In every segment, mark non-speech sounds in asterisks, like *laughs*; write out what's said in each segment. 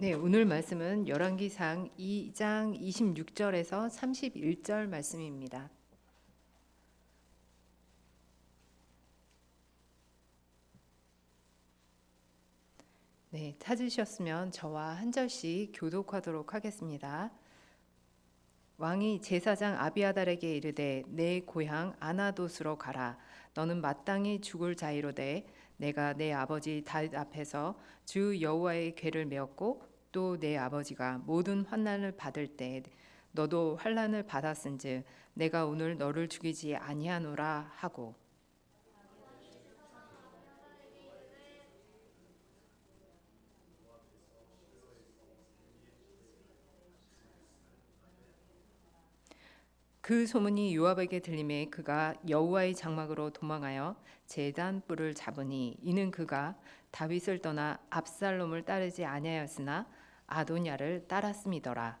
네, 오늘 말씀은 열왕기상 2장 26절에서 31절 말씀입니다. 네, 찾으셨으면 저와 한 절씩 교독하도록 하겠습니다. 왕이 제사장 아비아달에게 이르되 내 고향 아나돗으로 가라 너는 마땅히 죽을 자이로되 내가 내 아버지 다윗 앞에서 주 여호와의 궤를 메었고 또 내 아버지가 모든 환난을 받을 때 너도 환난을 받았은즉 내가 오늘 너를 죽이지 아니하노라 하고. 그 소문이 요압에게 들림에 그가 여호와의 장막으로 도망하여 제단 뿔을 잡으니 이는 그가 다윗을 떠나 압살롬을 따르지 아니하였으나 아도냐를 따랐음이더라.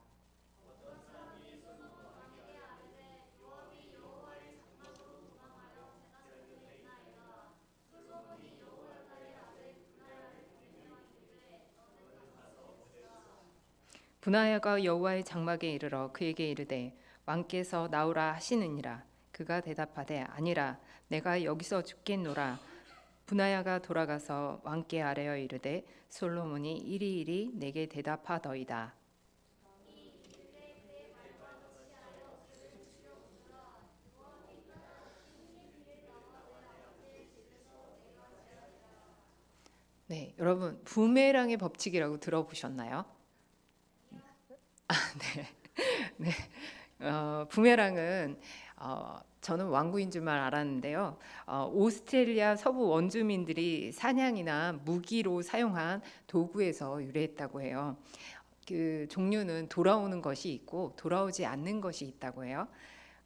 분하야가 여호와의 장막에 이르러 그에게 이르되 왕께서 나오라 하시느니라 그가 대답하되 아니라 내가 여기서 죽겠노라 분하야가 돌아가서 왕께 아뢰어 이르되 솔로몬이 이리 이리 내게 대답하더이다 네, 여러분 부메랑의 법칙이라고 들어보셨나요? 아, 네. *laughs* 네. 어, 부메랑은 어, 저는 왕구인 줄만 알았는데요. 어, 오스트레일리아 서부 원주민들이 사냥이나 무기로 사용한 도구에서 유래했다고 해요. 그 종류는 돌아오는 것이 있고 돌아오지 않는 것이 있다고 해요.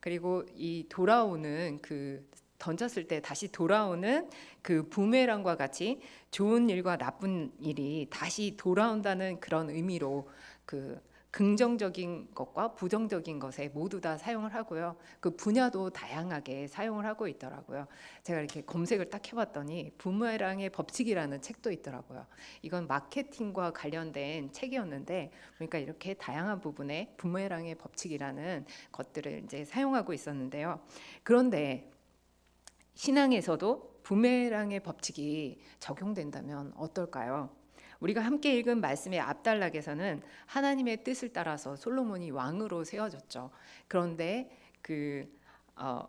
그리고 이 돌아오는 그 던졌을 때 다시 돌아오는 그 부메랑과 같이 좋은 일과 나쁜 일이 다시 돌아온다는 그런 의미로 그 긍정적인 것과 부정적인 것에 모두 다 사용을 하고요. 그 분야도 다양하게 사용을 하고 있더라고요. 제가 이렇게 검색을 딱 해봤더니 부메랑의 법칙이라는 책도 있더라고요. 이건 마케팅과 관련된 책이었는데 그러니까 이렇게 다양한 부분에 부메랑의 법칙이라는 것들을 이제 사용하고 있었는데요. 그런데 신앙에서도 부메랑의 법칙이 적용된다면 어떨까요? 우리가 함께 읽은 말씀의 앞단락에서는 하나님의 뜻을 따라서 솔로몬이 왕으로 세워졌죠. 그런데 그 어,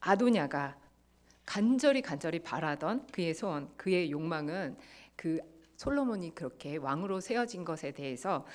아도냐가 간절히 간절히 바라던 그의 소원, 그의 욕망은 그 솔로몬이 그렇게 왕으로 세워진 것에 대해서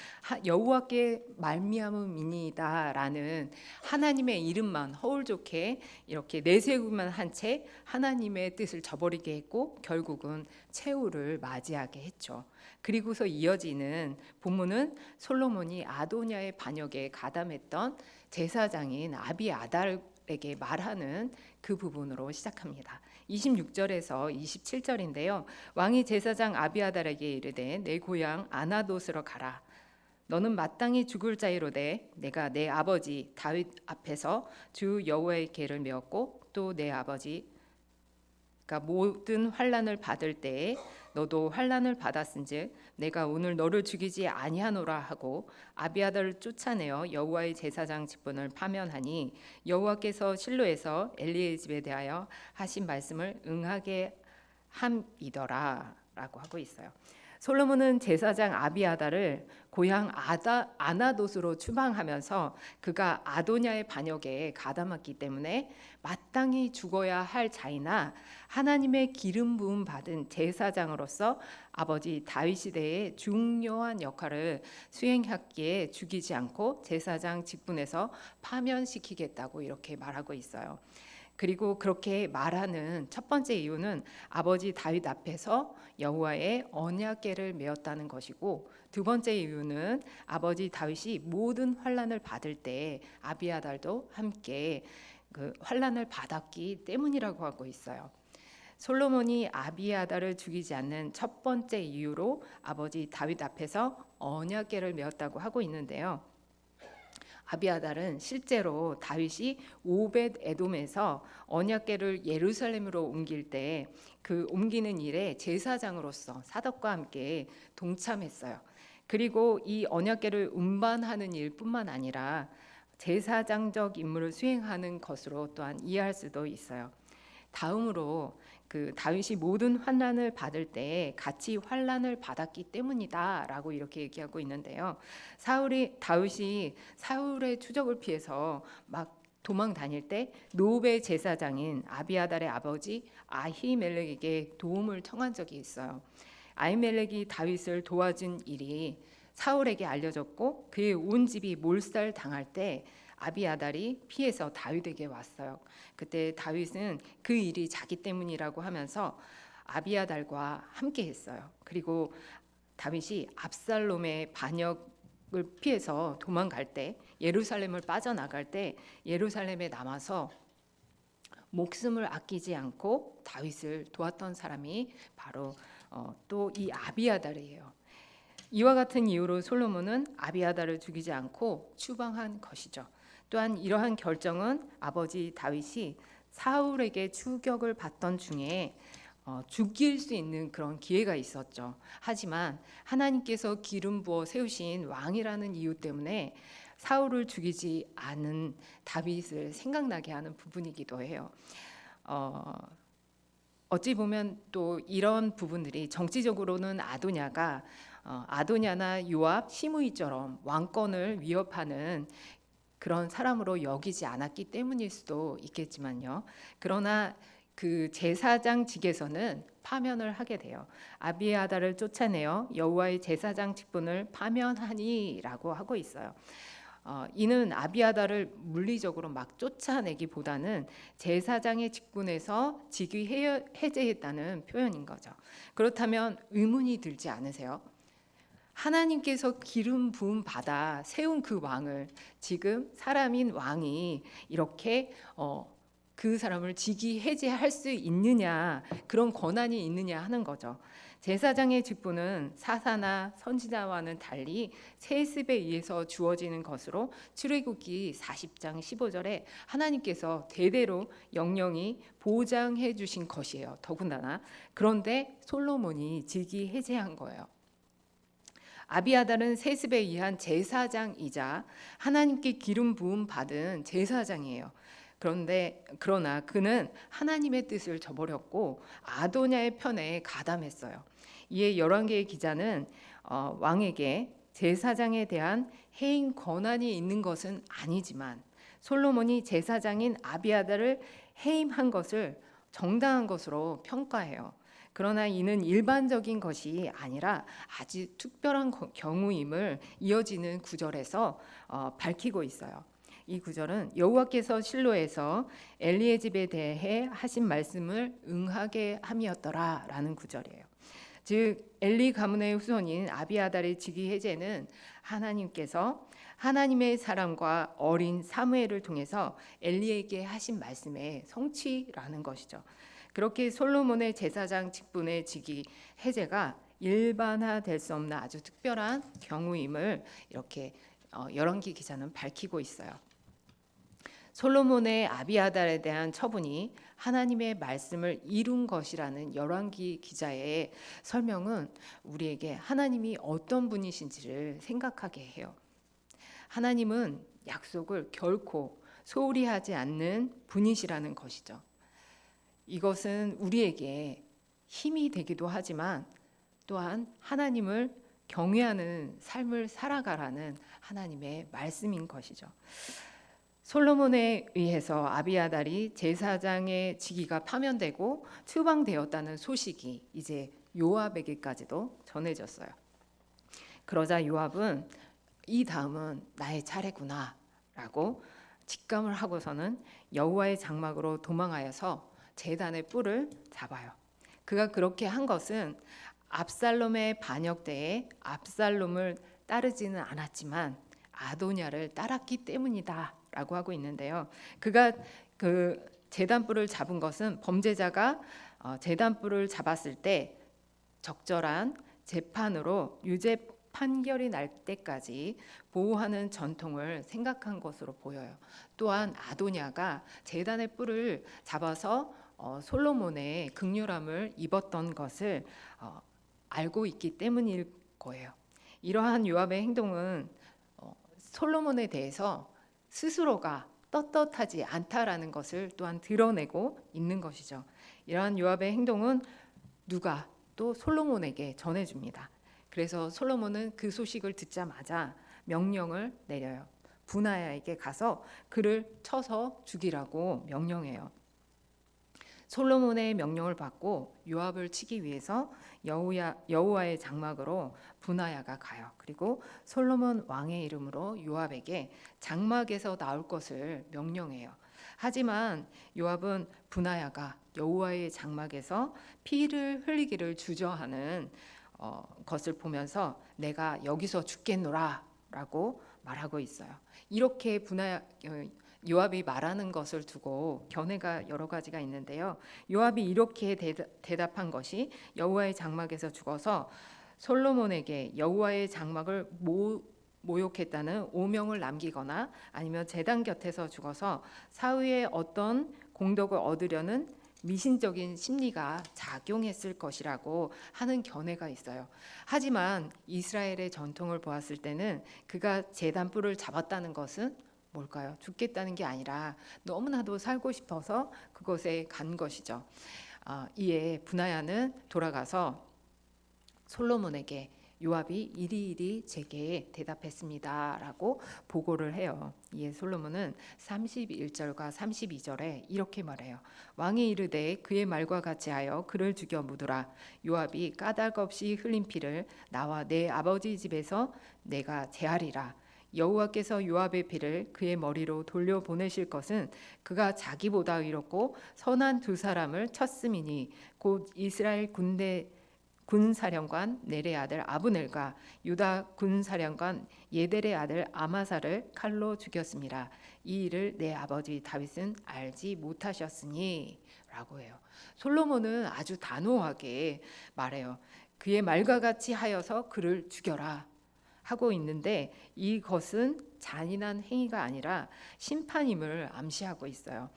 여호와께 말미암음이니다라는 하나님의 이름만 허울 좋게 이렇게 내세우기만 한 채 하나님의 뜻을 저버리게 했고 결국은 최후를 맞이하게 했죠. 그리고서 이어지는 본문은 솔로몬이 아도냐의 반역에 가담했던 제사장인 아비아달에게 말하는 그 부분으로 시작합니다. 26절에서 27절인데요. 왕이 제사장 아비아달에게 이르되 내 고향 아나돗으로 가라. 너는 마땅히 죽을 자이로되 내가 내 아버지 다윗 앞에서 주 여호와의 궤를 메었고 또 내 아버지 가 모든 환란을 받을 때에 너도 환란을 받았은즉 내가 오늘 너를 죽이지 아니하노라 하고 아비아달을 쫓아내어 여호와의 제사장 직분을 파면하니 여호와께서 실로에서 엘리의 집에 대하여 하신 말씀을 응하게 함이더라라고 하고 있어요. 솔로몬은 제사장 아비아다를 고향 아다, 아나돗으로 추방하면서 그가 아도냐의 반역에 가담했기 때문에 마땅히 죽어야 할 자이나 하나님의 기름 부음 받은 제사장으로서 아버지 다윗 시대의 중요한 역할을 수행했기에 죽이지 않고 제사장 직분에서 파면시키겠다고 이렇게 말하고 있어요. 그리고 그렇게 말하는 첫 번째 이유는 아버지 다윗 앞에서 여호와의 언약궤를 메었다는 것이고 두 번째 이유는 아버지 다윗이 모든 환란을 받을 때 아비아달도 함께 그 환란을 받았기 때문이라고 하고 있어요. 솔로몬이 아비아달을 죽이지 않는 첫 번째 이유로 아버지 다윗 앞에서 언약궤를 메었다고 하고 있는데요. 아비아달은 실제로 다윗이 오벳 에돔에서 언약궤를 예루살렘으로 옮길 때 그 옮기는 일에 제사장으로서 사덕과 함께 동참했어요. 그리고 이 언약궤를 운반하는 일뿐만 아니라 제사장적 임무를 수행하는 것으로 또한 이해할 수도 있어요. 다음으로 그 다윗이 모든 환난을 받을 때 같이 환난을 받았기 때문이다라고 이렇게 얘기하고 있는데요. 사울이 다윗이 사울의 추적을 피해서 막 도망 다닐 때 노베 제사장인 아비아달의 아버지 아히멜렉에게 도움을 청한 적이 있어요. 아히멜렉이 다윗을 도와준 일이 사울에게 알려졌고 그의 온 집이 몰살 당할 때 아비아달이 피해서 다윗에게 왔어요. 그때 다윗은 그 일이 자기 때문이라고 하면서 아비아달과 함께 했어요. 그리고 다윗이 압살롬의 반역을 피해서 도망갈 때 예루살렘을 빠져나갈 때 예루살렘에 남아서 목숨을 아끼지 않고 다윗을 도왔던 사람이 바로 어, 또이 아비아달이에요. 이와 같은 이유로 솔로몬은 아비아달을 죽이지 않고 추방한 것이죠. 또한 이러한 결정은 아버지 다윗이 사울에게 추격을 받던 중에 어, 죽일 수 있는 그런 기회가 있었죠. 하지만 하나님께서 기름 부어 세우신 왕이라는 이유 때문에 사울을 죽이지 않은 다윗을 생각나게 하는 부분이기도 해요. 어, 어찌 보면 또 이런 부분들이 정치적으로는 아도냐가 어, 아도냐나 요압, 시므이처럼 왕권을 위협하는 그런 사람으로 여기지 않았기 때문일 수도 있겠지만요. 그러나 그 제사장직에서는 파면을 하게 돼요. 아비아다를 쫓아내어 여호와의 제사장 직분을 파면하니라고 하고 있어요. 어, 이는 아비아다를 물리적으로 막 쫓아내기보다는 제사장의 직분에서 직위 해- 해제했다는 표현인 거죠. 그렇다면 의문이 들지 않으세요? 하나님께서 기름 부음 받아 세운 그 왕을 지금 사람인 왕이 이렇게 어, 그 사람을 직위 해제할 수 있느냐 그런 권한이 있느냐 하는 거죠. 제사장의 직분은 사사나 선지자와는 달리 세습에 의해서 주어지는 것으로 출애굽기 40장 15절에 하나님께서 대대로 영영이 보장해 주신 것이에요. 더군다나 그런데 솔로몬이 직위 해제한 거예요. 아비아달은 세습에 의한 제사장이자 하나님께 기름 부음 받은 제사장이에요. 그런데 그러나 그는 하나님의 뜻을 저버렸고 아도냐의 편에 가담했어요. 이에 열왕기의 기자는 어, 왕에게 제사장에 대한 해임 권한이 있는 것은 아니지만 솔로몬이 제사장인 아비아달을 해임한 것을 정당한 것으로 평가해요. 그러나 이는 일반적인 것이 아니라 아주 특별한 거- 경우임을 이어지는 구절에서 어, 밝히고 있어요. 이 구절은 여호와께서 실로에서 엘리의 집에 대해 하신 말씀을 응하게 함이었더라라는 구절이에요. 즉 엘리 가문의 후손인 아비아달의 직위 해제는 하나님께서 하나님의 사람과 어린 사무엘을 통해서 엘리에게 하신 말씀의 성취라는 것이죠. 그렇게 솔로몬의 제사장 직분의 직위 해제가 일반화될 수 없는 아주 특별한 경우임을 이렇게 어, 열왕기 기자는 밝히고 있어요. 솔로몬의 아비아달에 대한 처분이 하나님의 말씀을 이룬 것이라는 열왕기 기자의 설명은 우리에게 하나님이 어떤 분이신지를 생각하게 해요. 하나님은 약속을 결코 소홀히 하지 않는 분이시라는 것이죠. 이것은 우리에게 힘이 되기도 하지만 또한 하나님을 경외하는 삶을 살아가라는 하나님의 말씀인 것이죠. 솔로몬에 의해서 아비아달이 제사장의 직위가 파면되고 추방되었다는 소식이 이제 요압에게까지도 전해졌어요. 그러자 요압은 이 다음은 나의 차례구나라고 직감을 하고서는 여호와의 장막으로 도망하여서 제단의 뿔을 잡아요. 그가 그렇게 한 것은 압살롬의 반역 때에 압살롬을 따르지는 않았지만 아도냐를 따랐기 때문이다라고 하고 있는데요. 그가 그 제단뿔을 잡은 것은 범죄자가 어, 제단뿔을 잡았을 때 적절한 재판으로 유죄 판결이 날 때까지 보호하는 전통을 생각한 것으로 보여요. 또한 아도냐가 제단의 뿔을 잡아서 어, 솔로몬의 극률함을 입었던 것을 어, 알고 있기 때문일 거예요. 이러한 요압의 행동은 어, 솔로몬에 대해서 스스로가 떳떳하지 않다라는 것을 또한 드러내고 있는 것이죠. 이러한 요압의 행동은 누가 또 솔로몬에게 전해줍니다. 그래서 솔로몬은 그 소식을 듣자마자 명령을 내려요. 분하야에게 가서 그를 쳐서 죽이라고 명령해요. 솔로몬의 명령을 받고 요압을 치기 위해서 여우야, 여호와의 장막으로 분하야가 가요. 그리고 솔로몬 왕의 이름으로 요압에게 장막에서 나올 것을 명령해요. 하지만 요압은 분하야가 여호와의 장막에서 피를 흘리기를 주저하는 어, 것을 보면서 내가 여기서 죽겠노라라고 말하고 있어요. 이렇게 분하 요압이 말하는 것을 두고 견해가 여러 가지가 있는데요. 요압이 이렇게 대답, 한 것이 여호와의 장막에서 죽어서 솔로몬에게 여호와의 장막을 모, 모욕했다는 오명을 남기거나 아니면 제단 곁에서 죽어서 사후에 어떤 공덕을 얻으려는 미신적인 심리가 작용했을 것이라고 하는 견해가 있어요. 하지만 이스라엘의 전통을 보았을 때는 그가 제단 뿔을 잡았다는 것은 뭘까요? 죽겠다는 게 아니라 너무나도 살고 싶어서 그곳에 간 것이죠. 아, 이에 분하야는 돌아가서 솔로몬에게 요압이 이리이리 제게 대답했습니다라고 보고를 해요. 이에 솔로몬은 31절과 32절에 이렇게 말해요. 왕이 이르되 그의 말과 같이 하여 그를 죽여 묻으라. 요압이 까닭 없이 흘린 피를 나와 내 아버지 집에서 내가 제하리라. 여호와께서 요압의 피를 그의 머리로 돌려 보내실 것은 그가 자기보다 의롭고 선한 두 사람을 쳤음이니 곧 이스라엘 군대 군사령관 네레 아들 아브넬과 유다 군사령관 예델의 아들 아마사를 칼로 죽였습니다. 이 일을 내 아버지 다윗은 알지 못하셨으니라고 해요. 솔로몬은 아주 단호하게 말해요. 그의 말과 같이 하여서 그를 죽여라. 하고 있는데 이것은 잔인한 행위가 아니라 심판임을 암시하고 있어요.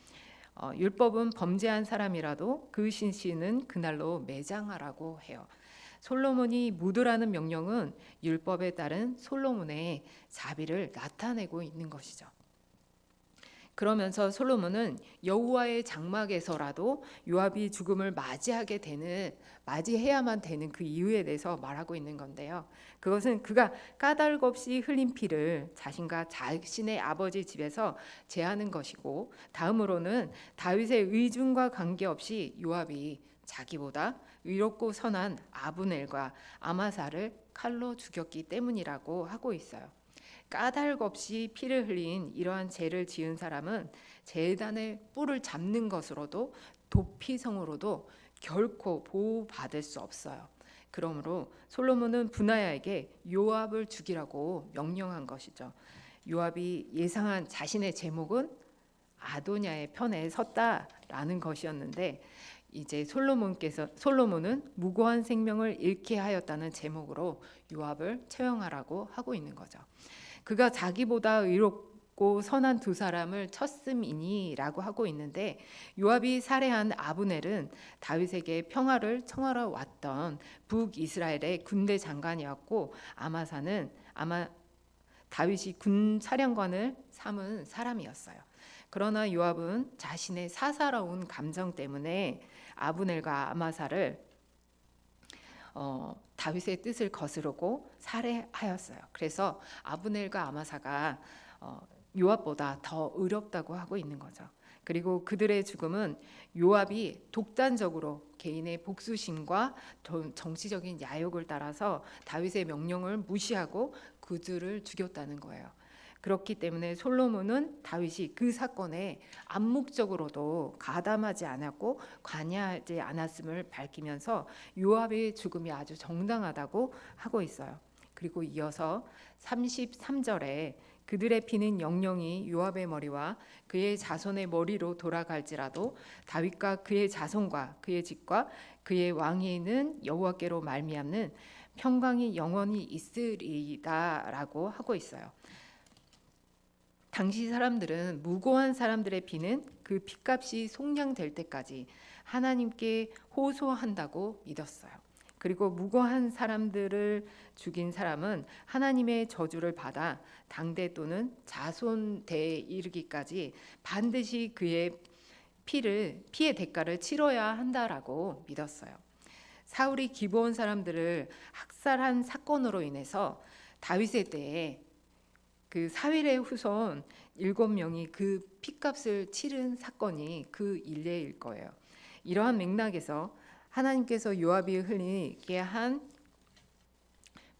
어, 율법은 범죄한 사람이라도 그 신신은 그날로 매장하라고 해요. 솔로몬이 묻으라는 명령은 율법에 따른 솔로몬의 자비를 나타내고 있는 것이죠. 그러면서 솔로몬은 여호와의 장막에서라도 요압이 죽음을 맞이하게 되는 맞이해야만 되는 그 이유에 대해서 말하고 있는 건데요. 그것은 그가 까닭 없이 흘린 피를 자신과 자신의 아버지 집에서 제하는 것이고 다음으로는 다윗의 의중과 관계없이 요압이 자기보다 의롭고 선한 아브넬과 아마사를 칼로 죽였기 때문이라고 하고 있어요. 까닭 없이 피를 흘린 이러한 죄를 지은 사람은 재단의 뿔을 잡는 것으로도 도피성으로도 결코 보호받을 수 없어요. 그러므로 솔로몬은 분하야에게 요압을 죽이라고 명령한 것이죠. 요압이 예상한 자신의 제목은 아도냐의 편에 섰다라는 것이었는데 이제 솔로몬께서 솔로몬은 무고한 생명을 잃게 하였다는 제목으로 요압을 처형하라고 하고 있는 거죠. 그가 자기보다 의롭고 선한 두 사람을 쳤음이니라고 하고 있는데 요압이 살해한 아브넬은 다윗에게 평화를 청하러 왔던 북이스라엘의 군대 장관이었고 아마사는 아마 다윗이 군 사령관을 삼은 사람이었어요. 그러나 요압은 자신의 사사로운 감정 때문에 아브넬과 아마사를 어, 다윗의 뜻을 거스르고 살해하였어요. 그래서 아브넬과 아마사가 어, 요압보다 더 의롭다고 하고 있는 거죠. 그리고 그들의 죽음은 요압이 독단적으로 개인의 복수심과 정치적인 야욕을 따라서 다윗의 명령을 무시하고 그들을 죽였다는 거예요. 그렇기 때문에 솔로몬은 다윗이 그 사건에 암묵적으로도 가담하지 않았고 관여하지 않았음을 밝히면서 요압의 죽음이 아주 정당하다고 하고 있어요. 그리고 이어서 33절에 그들의 피는 영영이 요압의 머리와 그의 자손의 머리로 돌아갈지라도 다윗과 그의 자손과 그의 집과 그의 왕위는 여호와께로 말미암는 평강이 영원히 있으리다라고 하고 있어요. 당시 사람들은 무고한 사람들의 피는 그 피값이 속량될 때까지 하나님께 호소한다고 믿었어요. 그리고 무고한 사람들을 죽인 사람은 하나님의 저주를 받아 당대 또는 자손대에 이르기까지 반드시 그의 피를 피의 대가를 치러야 한다라고 믿었어요. 사울이 기브온 사람들을 학살한 사건으로 인해서 다윗의 때에 그 사윌의 후손 일곱 명이 그 피값을 치른 사건이 그 일례일 거예요. 이러한 맥락에서 하나님께서 요압이 흘리게 한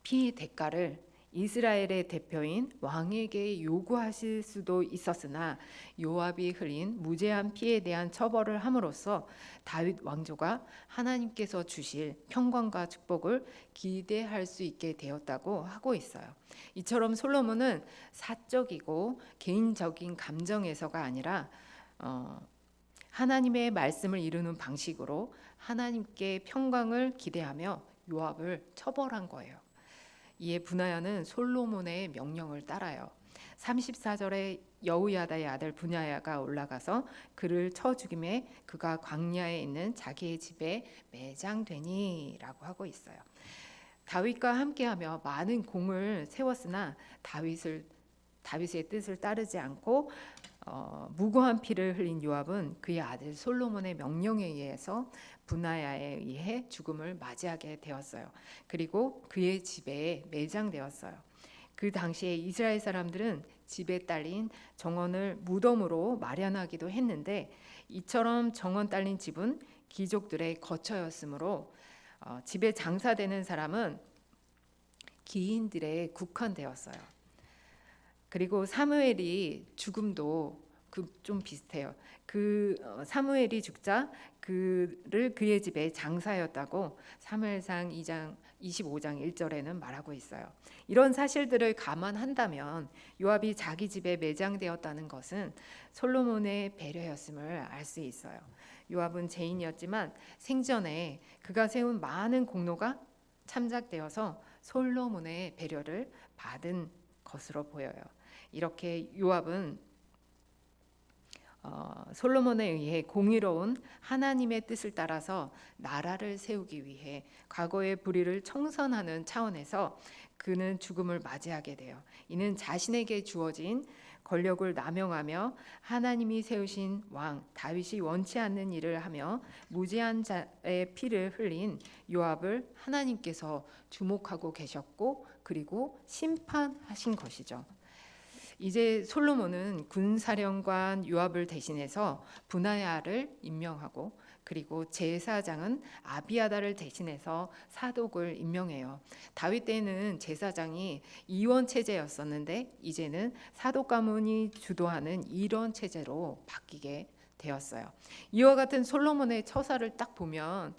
피 대가를 이스라엘의 대표인 왕에게 요구하실 수도 있었으나 요압이 흘린 무죄한 피에 대한 처벌을 함으로써 다윗 왕조가 하나님께서 주실 평강과 축복을 기대할 수 있게 되었다고 하고 있어요. 이처럼 솔로몬은 사적이고 개인적인 감정에서가 아니라 어, 하나님의 말씀을 이루는 방식으로 하나님께 평강을 기대하며 요압을 처벌한 거예요. 이에 분하야는 솔로몬의 명령을 따라요. 34절에 여우야다의 아들 분야야가 올라가서 그를 쳐 죽임에 그가 광야에 있는 자기의 집에 매장되니라고 하고 있어요. 다윗과 함께하며 많은 공을 세웠으나 다윗을 다윗의 뜻을 따르지 않고 어, 무고한 피를 흘린 요압은 그의 아들 솔로몬의 명령에 의해서 분하야에 의해 죽음을 맞이하게 되었어요. 그리고 그의 집에 매장되었어요. 그 당시에 이스라엘 사람들은 집에 딸린 정원을 무덤으로 마련하기도 했는데 이처럼 정원 딸린 집은 귀족들의 거처였으므로 어, 집에 장사되는 사람은 기인들에 국한되었어요. 그리고 사무엘이 죽음도 그 좀 비슷해요. 그 어, 사무엘이 죽자 그를 그의 집에 장사였다고 사무엘상 2장 25장 1절에는 말하고 있어요. 이런 사실들을 감안한다면 요압이 자기 집에 매장되었다는 것은 솔로몬의 배려였음을 알 수 있어요. 요압은 죄인이었지만 생전에 그가 세운 많은 공로가 참작되어서 솔로몬의 배려를 받은 것으로 보여요. 이렇게 요압은 어, 솔로몬에 의해 공의로운 하나님의 뜻을 따라서 나라를 세우기 위해 과거의 불의를 청산하는 차원에서 그는 죽음을 맞이하게 돼요. 이는 자신에게 주어진 권력을 남용하며 하나님이 세우신 왕 다윗이 원치 않는 일을 하며 무죄한 자의 피를 흘린 요압을 하나님께서 주목하고 계셨고 그리고 심판하신 것이죠. 이제 솔로몬은 군사령관 요압을 대신해서 분하야를 임명하고 그리고 제사장은 아비아다를 대신해서 사독을 임명해요. 다윗 때는 제사장이 이원 체제였었는데 이제는 사독 가문이 주도하는 이런 체제로 바뀌게 되었어요. 이와 같은 솔로몬의 처사를 딱 보면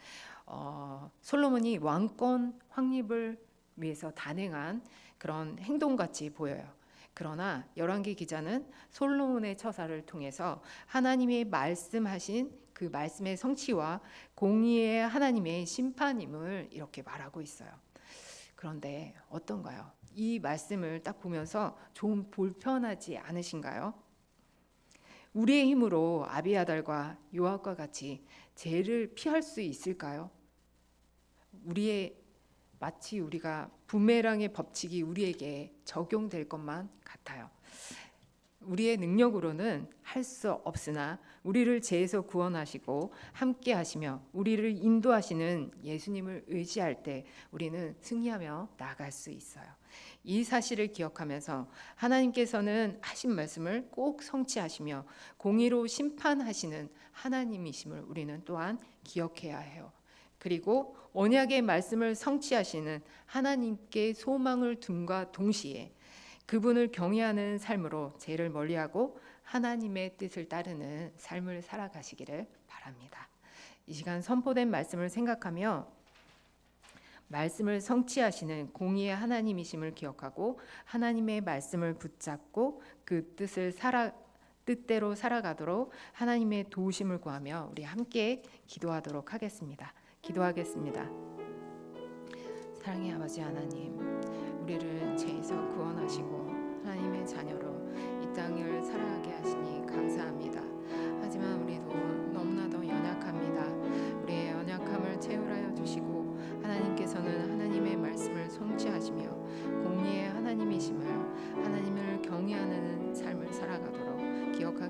어, 솔로몬이 왕권 확립을 위해서 단행한 그런 행동같이 보여요. 그러나 열왕기 기자는 솔로몬의 처사를 통해서 하나님이 말씀하신 그 말씀의 성취와 공의의 하나님의 심판임을 이렇게 말하고 있어요. 그런데 어떤가요? 이 말씀을 딱 보면서 좀 불편하지 않으신가요? 우리의 힘으로 아비아달과 요압과 같이 죄를 피할 수 있을까요? 우리의 마치 우리가 부메랑의 법칙이 우리에게 적용될 것만 같아요. 우리의 능력으로는 할 수 없으나 우리를 죄에서 구원하시고 함께 하시며 우리를 인도하시는 예수님을 의지할 때 우리는 승리하며 나아갈 수 있어요. 이 사실을 기억하면서 하나님께서는 하신 말씀을 꼭 성취하시며 공의로 심판하시는 하나님이심을 우리는 또한 기억해야 해요. 그리고 언약의 말씀을 성취하시는 하나님께 소망을 둠과 동시에 그분을 경외하는 삶으로 죄를 멀리하고 하나님의 뜻을 따르는 삶을 살아가시기를 바랍니다. 이 시간 선포된 말씀을 생각하며 말씀을 성취하시는 공의의 하나님이심을 기억하고 하나님의 말씀을 붙잡고 그 뜻을 살아 뜻대로 살아가도록 하나님의 도우심을 구하며 우리 함께 기도하도록 하겠습니다. 기도하겠습니다. 사랑의 아버지 하나님, 우리를 죄에서 구원하시고 하나님의 자녀로 이 땅을 살아가게 하시니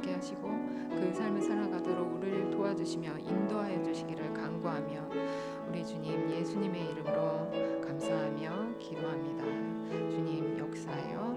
있게 하시고 그 삶을 살아가도록 우리를 도와주시며 인도하여 주시기를 간구하며 우리 주님 예수님의 이름으로 감사하며 기도합니다. 주님 역사여